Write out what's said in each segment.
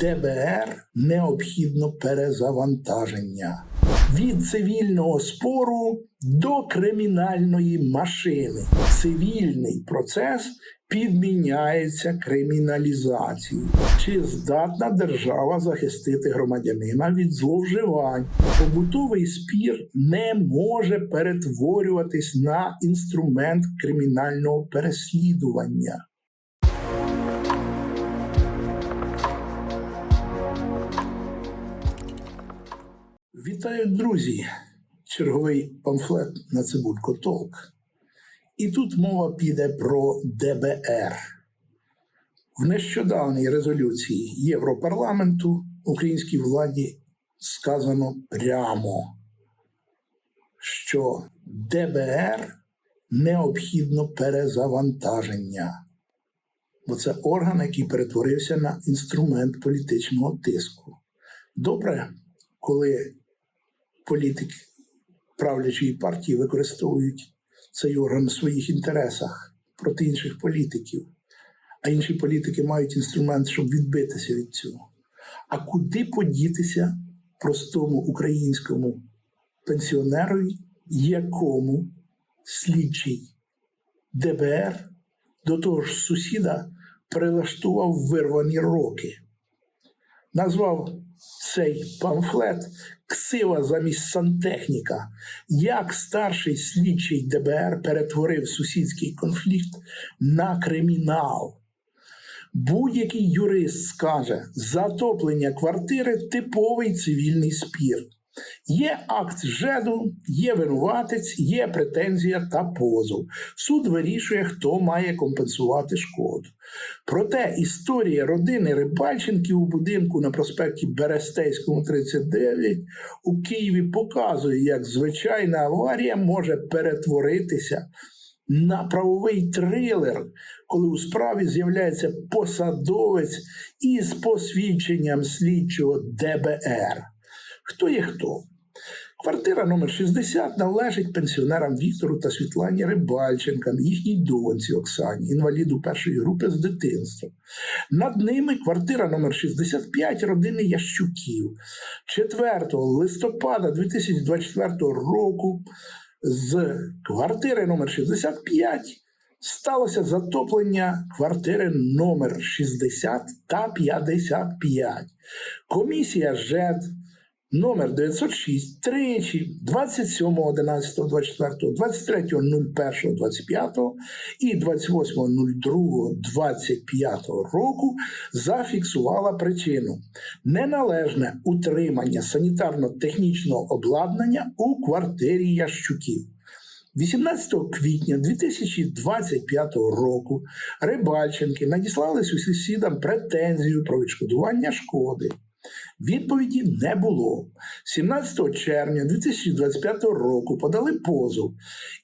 ДБР необхідно перезавантаження від цивільного спору до кримінальної машини. Цивільний процес підміняється криміналізацією. Чи здатна держава захистити громадянина від зловживань? Побутовий спір не може перетворюватись на інструмент кримінального переслідування. Вітаю, друзі! Черговий памфлет на Цибулько Толк. І тут мова піде про ДБР. В нещодавній резолюції Європарламенту українській владі сказано прямо, що ДБР необхідно перезавантаження. Бо це орган, який перетворився на інструмент політичного тиску. Добре, коли політики правлячої партії використовують цей орган в своїх інтересах проти інших політиків, а інші політики мають інструмент, щоб відбитися від цього. А куди подітися простому українському пенсіонерові, якому слідчий ДБР до того ж сусіда прилаштував вирвані роки? Назвав цей памфлет Ксива замість сантехніка, як старший слідчий ДБР перетворив сусідський конфлікт на кримінал. Будь-який юрист скаже, затоплення квартири типовий цивільний спір. Є акт ЖЕДу, є винуватець, є претензія та позов. Суд вирішує, хто має компенсувати шкоду. Проте історія родини Рибальченків у будинку на проспекті Берестейському, 39 у Києві показує, як звичайна аварія може перетворитися на правовий трилер, коли у справі з'являється посадовець із посвідченням слідчого ДБР. Хто є хто? Квартира номер 60 належить пенсіонерам Віктору та Світлані Рибальченкам, їхній доньці Оксані, інваліду першої групи з дитинства. Над ними квартира номер 65 родини Ящуків. 4 листопада 2024 року з квартири номер 65 сталося затоплення квартири номер 60 та 55. Комісія ЖЕД номер 906 тричі 27.11.24, 23.01.25 і 28.02.25 року зафіксувала причину неналежне утримання санітарно-технічного обладнання у квартирі Ящуків. 18 квітня 2025 року Рибальченки надіслали сусідам претензію про відшкодування шкоди. Відповіді не було. 17 червня 2025 року подали позов.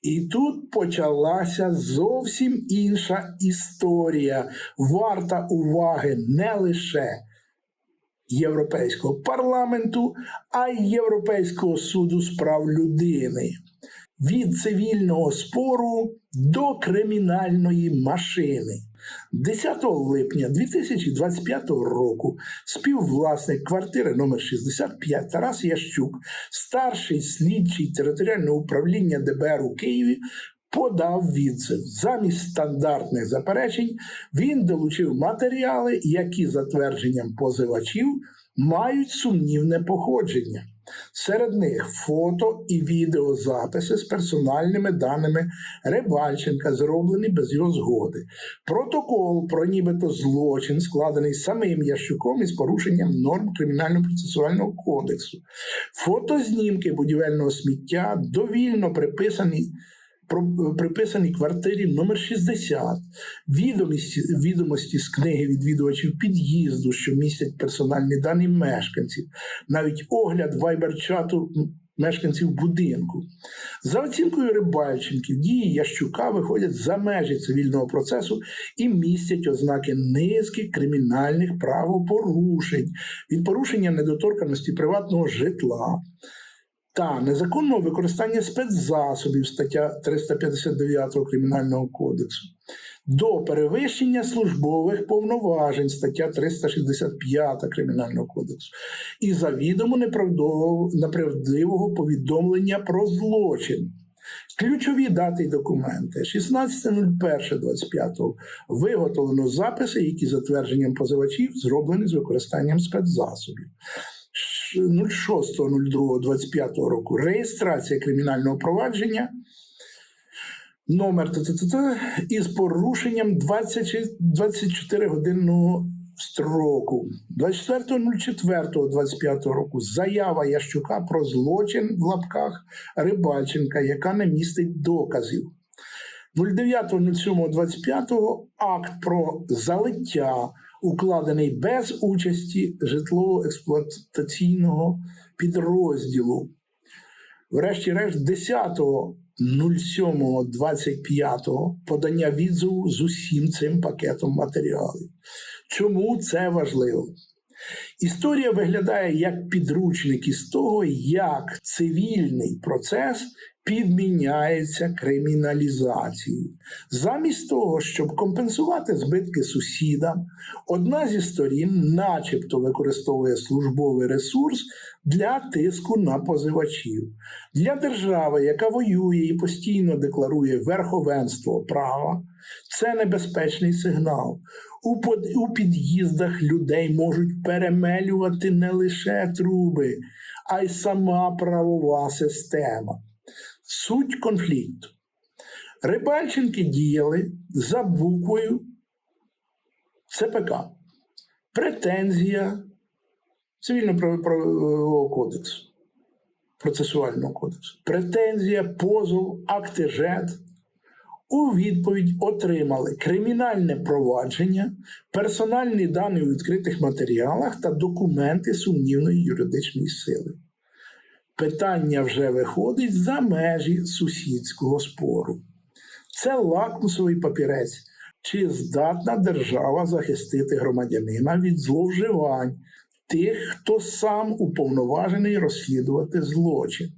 І тут почалася зовсім інша історія, варта уваги не лише Європейського парламенту, а й Європейського суду з прав людини. Від цивільного спору до кримінальної машини. 10 липня 2025 року співвласник квартири номер 65 Тарас Ящук, старший слідчий територіального управління ДБР у Києві, подав відзив. Замість стандартних заперечень він долучив матеріали, які за твердженням позивачів мають сумнівне походження. Серед них фото і відеозаписи з персональними даними Рибальченка, зроблені без його згоди. Протокол про нібито злочин, складений самим Ящуком із порушенням норм кримінально-процесуального кодексу, фотознімки будівельного сміття, довільно приписані. Приписаній квартирі номер 60, відомості, відомості з книги відвідувачів під'їзду, що містять персональні дані мешканців, навіть огляд вайбер-чату мешканців будинку. За оцінкою Рибальченків, дії Ящука виходять за межі цивільного процесу і містять ознаки низки кримінальних правопорушень від порушення недоторканості приватного житла. Та незаконного використання спецзасобів стаття 359 Кримінального кодексу. до перевищення службових повноважень, стаття 365 Кримінального кодексу, і завідомо неправдивого повідомлення про злочин. Ключові дати й документи 16.01.25 виготовлено записи, які за твердженням позивачів зроблені з використанням спецзасобів. Ш- 06.02.25 року реєстрація кримінального провадження номер із порушенням 24 годинного строку. 24.04.25 року заява Ящука про злочин в лапках Рибальченка, яка не містить доказів. 09.07.25 акт про залиття, укладений без участі житлово-експлуатаційного підрозділу. Врешті-решт, 10.07.25 подання відзову з усім цим пакетом матеріалів. Чому це важливо? Історія виглядає як підручник із того, як цивільний процес підміняється криміналізацією. Замість того, щоб компенсувати збитки сусідам, одна зі сторін, начебто, використовує службовий ресурс для тиску на позивачів. Для держави, яка воює і постійно декларує верховенство права, це небезпечний сигнал. У, під'їздах людей можуть перемелювати не лише труби, а й сама правова система. Суть конфлікту. Рибальченки діяли за буквою ЦПК. Претензія цивільно-правового кодексу, процесуального кодексу. Претензія, позов, акти ЖЕД. У відповідь отримали кримінальне провадження, персональні дані у відкритих матеріалах та документи сумнівної юридичної сили. Питання вже виходить за межі сусідського спору. Це лакмусовий папірець. Чи здатна держава захистити громадянина від зловживань тих, хто сам уповноважений розслідувати злочин?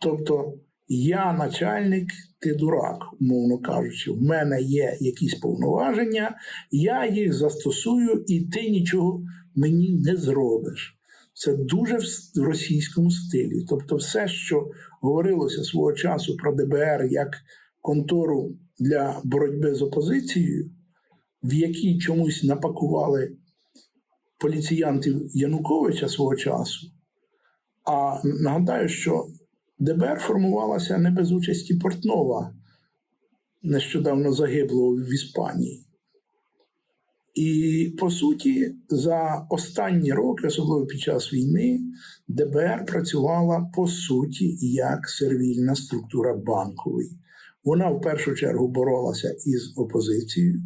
Тобто, я начальник, ти дурак, умовно кажучи, в мене є якісь повноваження, я їх застосую, і ти нічого мені не зробиш. Це дуже в російському стилі. Тобто, все, що говорилося свого часу про ДБР як контору для боротьби з опозицією, в якій чомусь напакували поліціянтів Януковича свого часу. А нагадаю, що ДБР формувалася не без участі Портнова, нещодавно загиблого в Іспанії. І по суті, за останні роки, особливо під час війни, ДБР працювала по суті як сервільна структура банкової. Вона в першу чергу боролася із опозицією,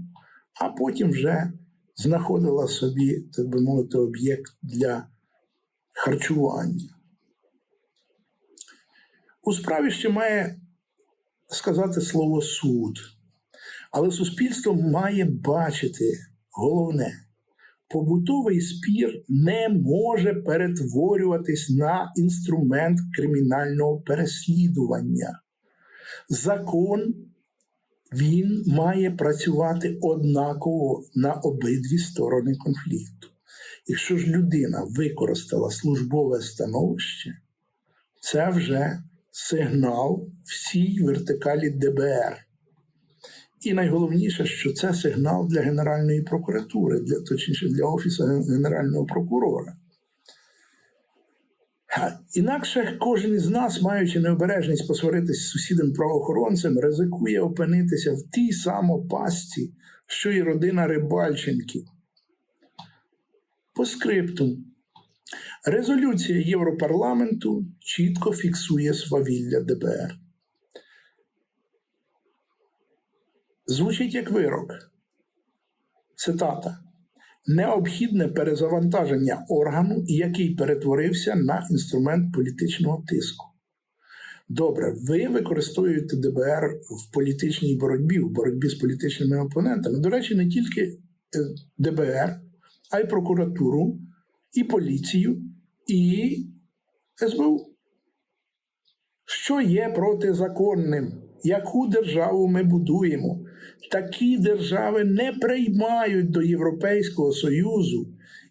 а потім вже знаходила собі, так би мовити, об'єкт для харчування. У справі ще має сказати слово суд, але суспільство має бачити головне. Побутовий спір не може перетворюватись на інструмент кримінального переслідування. Закон він має працювати однаково на обидві сторони конфлікту. Якщо ж людина використала службове становище, це вже сигнал всій вертикалі ДБР. І найголовніше, що це сигнал для Генеральної прокуратури, для, точніше для Офісу Генерального прокурора. Інакше кожен із нас, маючи необережність посваритись з сусідом правоохоронцем, ризикує опинитися в тій самопасті, що і родина Рибальченків. По скрипту. Резолюція Європарламенту чітко фіксує свавілля ДБР. Звучить як вирок. Цитата. Необхідне перезавантаження органу, який перетворився на інструмент політичного тиску. Добре, ви використовуєте ДБР в політичній боротьбі, в боротьбі з політичними опонентами. До речі, не тільки е, ДБР, а й прокуратуру, і поліцію, і СБУ. Що є протизаконним яку державу ми будуємо. Такі держави не приймають до Європейського Союзу.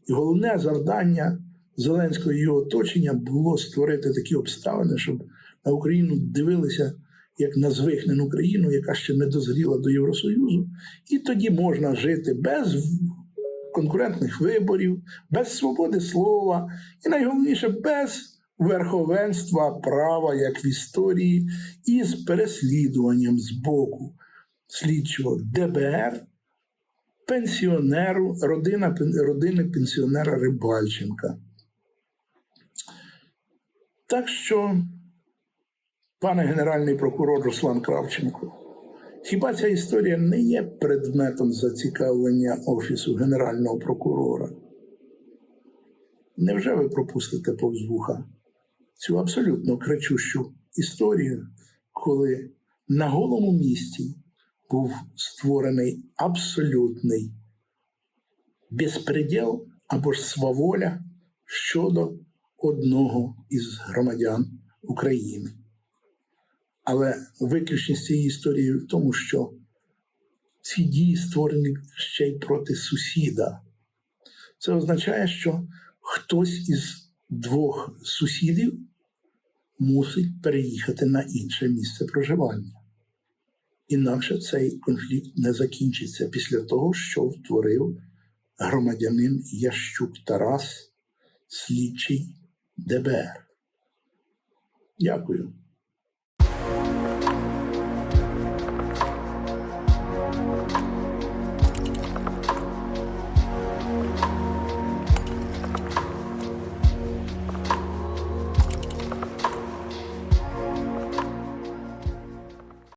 І головне завдання Зеленського і його оточення було створити такі обставини, щоб на Україну дивилися як на звихнену країну, яка ще не дозріла до Євросоюзу, і тоді можна жити без конкурентних виборів, без свободи слова, і найголовніше без верховенства права, як в історії, і з переслідуванням з боку слідчого ДБР пенсіонеру, родина, родини пенсіонера Рибальченка. Так що, пане генеральний прокурор Руслан Кравченко, хіба ця історія не є предметом зацікавлення Офісу Генерального прокурора? Невже ви пропустите повз вуха цю абсолютно кричущу історію, коли на голому місці був створений абсолютний безпреділ або ж сваволя щодо одного із громадян України. Але виключність цієї історії в тому, що ці дії створені ще й проти сусіда. Це означає, що хтось із двох сусідів мусить переїхати на інше місце проживання. Інакше цей конфлікт не закінчиться після того, що втворив громадянин Ящук Тарас, слідчий ДБР. Дякую.